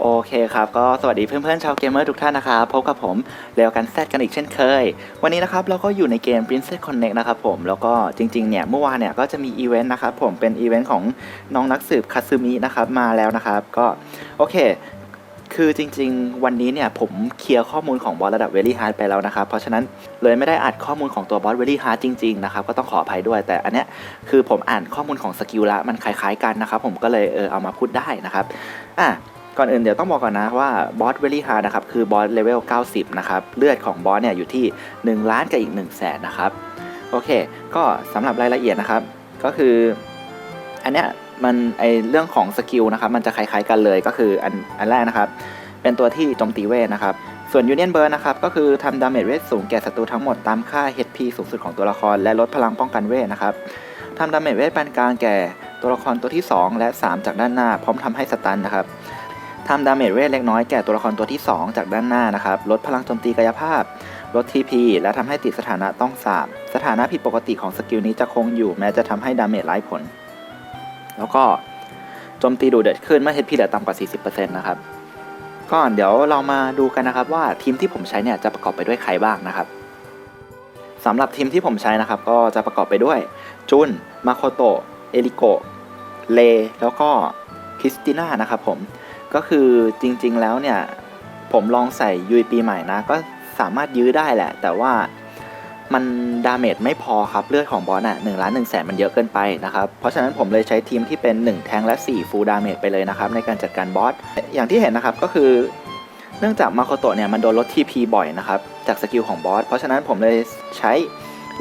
โอเคครับ ก็สวัสดีเพื่อนๆชาวเกมเมอร์ทุกท่านนะครับพบกับผมเรวกันแซดกันอีกเช่นเคย วันนี้นะครับเราก็อยู่ในเกม Princess Connect นะครับผมแล้วก็จริงๆเนี่ยเมื่อวานเนี่ยก็จะมีอีเวนต์นะครับผมเป็นอีเวนต์ของน้องนักสืบคาซึมินะครับมาแล้วนะครับ ก็โอเค คือจริงๆ วันนี้เนี่ยผมเคลียร์ข้อมูลของบอสระดับเวลี่ฮาร์ดไปแล้วนะครับเพราะฉะนั้นเลยไม่ได้อัดข้อมูลของตัวบอสเวลี่ฮาร์ดจริงๆนะครับก็ต้องขออภัยด้วย แต่อันเนี้ยคือผมอ่านข้อมูลของสกิลละมันคล้ายๆกันนะครับผมก็เลยเออเอามาพูดได้นะครับอะ ก่อนอื่นเดี๋ยวต้องบอกก่อนนะว่าบอสเวลี่ฮาร์นะครับคือบอสเลเวล 90 นะครับ เลือดของบอสเนี่ยอยู่ที่ 1 ล้านกับอีก 1 0 0 0 0แสนนะครับ โอเค ก็สำหรับรายละเอียดนะครับ ก็คืออันเนี้ยมันไอเรื่องของสกิลนะครับมันจะคล้ายๆกันเลยก็คืออันอันแรกนะครับ เป็นตัวที่โจมตีเวทนะครับ ส่วนยูเนียนเบิร์นนะครับก็คือทำดาเมจเวทสูงแก่ศัตรูทั้งหมดตามค่า HP สูงสุดของตัวละคร และลดพลังป้องกันเวทนะครับทำดาเมจเวทปานกลางแก่ตัวละครตัวที่ 2 และ 3 จากด้านหน้า พร้อมทำให้สตันนะครับ ทำดาเมจเวทเล็กน้อยแก่ตัวละครตัวที่ 2 จากด้านหน้านะครับ ลดพลังโจมตีกายภาพ ลด TP และทำให้ติดสถานะต้องสาบ สถานะผิดปกติของสกิลนี้จะคงอยู่แม้จะทำให้ดาเมจไร้ผล แล้วก็โจมตีดูเดือดขึ้นเมื่อ HP เหลือต่ำกว่า 40%นะครับก็เดี๋ยวเรามาดูกันนะครับว่าทีมที่ผมใช้เนี่ยจะประกอบไปด้วยใครบ้างนะครับสำหรับทีมที่ผมใช้นะครับ ก็จะประกอบไปด้วยจุนมาโคโตะเอริโกเลแล้วก็คริสติน่านะครับผม ก็คือจริงๆแล้วเนี่ยผมลองใส่ยูปีใหม่นะ ก็สามารถยื้อได้แหละ แต่ว่ามันดาเมจไม่พอครับ เลือดของบอสอะหนึ่งล้านหนึ่งแสนมันเยอะเกินไปนะครับ เพราะฉะนั้นผมเลยใช้ทีมที่เป็น 1 แทงและ 4 ฟูลดาเมจไปเลยนะครับ ในการจัดการบอส อย่างที่เห็นนะครับก็คือ เนื่องจากมาโคโตะเนี่ยมันโดนลด TP บ่อยนะครับ จากสกิลของบอส เพราะฉะนั้นผมเลยใช้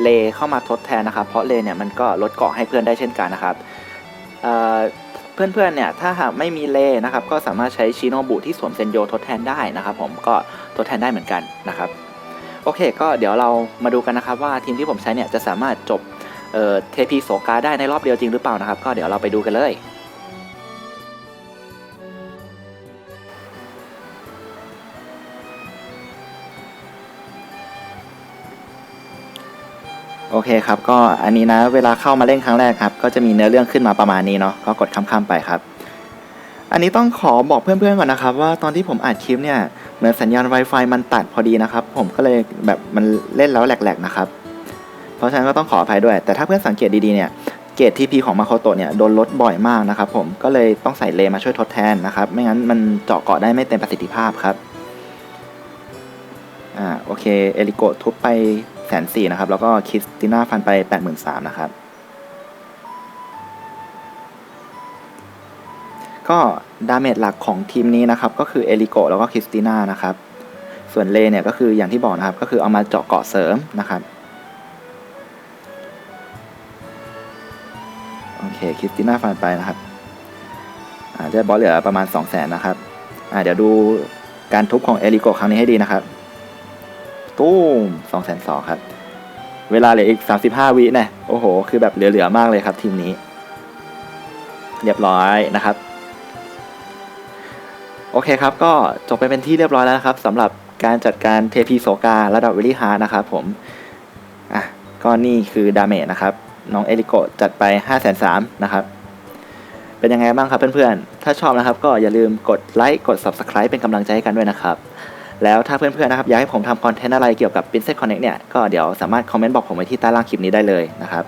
เลเข้ามาทดแทนนะครับ เพราะเลเนี่ยมันก็ลดเกาะให้เพื่อนได้เช่นกันนะครับ เพื่อนๆเนี่ยถ้าหากไม่มีเลนะครับก็สามารถใช้ชิโนบุที่สวมเซนโยทดแทนได้นะครับผมก็ทดแทนได้เหมือนกันนะครับโอเค ก็เดี๋ยวเรามาดูกันนะครับว่าทีมที่ผมใช้เนี่ยจะสามารถจบเอ่อเทพีโสกาได้ในรอบเดียวจริงหรือเปล่านะครับ ก็เดี๋ยวเราไปดูกันเลย โอเคครับ ก็อันนี้นะเวลาเข้ามาเล่นครั้งแรกครับ ก็จะมีเนื้อเรื่องขึ้นมาประมาณนี้เนาะก็กดข้ามๆไปครับ อันนี้ต้องขอบอกเพื่อนๆก่อนนะครับ ว่าตอนที่ผมอัดคลิปเนี่ยเหมือนสัญญาณ Wi-Fi มันตัดพอดีนะครับ ผมก็เลยแบบมันเล่นแล้วแหลกๆนะครับเพราะฉะนั้นก็ต้องขออภัยด้วย แต่ถ้าเพื่อนสังเกตดีๆเนี่ยเกรดทีพีของมาโคโตะเนี่ยโดนลดบ่อยมากนะครับ ผมก็เลยต้องใส่เลมาช่วยทดแทนนะครับ ไม่งั้นมันเจาะเกาะได้ไม่เต็มประสิทธิภาพครับอ่าโอเคเอลิโกทุบไป แสนสี่นะครับ แล้วก็คริสติน่าฟันไปแปดหมื่นสามนะครับ ก็ดาเมจหลักของทีมนี้นะครับ ก็คือเอลิโกแล้วก็คริสติน่านะครับ ส่วนเลเนี่ยก็คืออย่างที่บอกนะครับ ก็คือเอามาเจาะเกาะเสริมนะครับโอเคคริสติน่าฟันไปนะครับอาเลือดบอสเหลือประมาณ 2 0 0แสนนะครับ อ่าเดี๋ยวดูการทุบของเอลิโกครั้งนี้ให้ดีนะครับ ตู้ม2 0 0 0 0ครับ เวลาเหลืออีก 35 วินะโอ้โห คือแบบเหลือๆมากเลยครับทีมนี้ เรียบร้อยนะครับ โอเคครับ ก็จบไปเป็นที่เรียบร้อยแล้วครับสำหรับการจัดการเทพีโซการะดับวิลลี่ฮาร์นะครับผมอะก็นี่คือดาเมจนะครับ น้องเอลิโกจัดไป 5 3 0 0 0นะครับ เป็นยังไงบ้างครับเพื่อนๆ ถ้าชอบนะครับก็อย่าลืมกดไลค์ กด Subscribe เป็นกำลังใจให้กันด้วยนะครับ แล้วถ้าเพื่อนๆนะครับอยากให้ผมทำคอนเทนต์อะไรเกี่ยวกับ Princess Connect เนี่ยก็เดี๋ยวสามารถคอมเมนต์บอกผมไว้ที่ใต้ล่างคลิปนี้ได้เลยนะครับ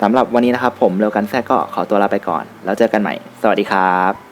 สำหรับวันนี้นะครับผมเร็วกันแท้ก็ขอตัวลาไปก่อน แล้วเจอกันใหม่ สวัสดีครับ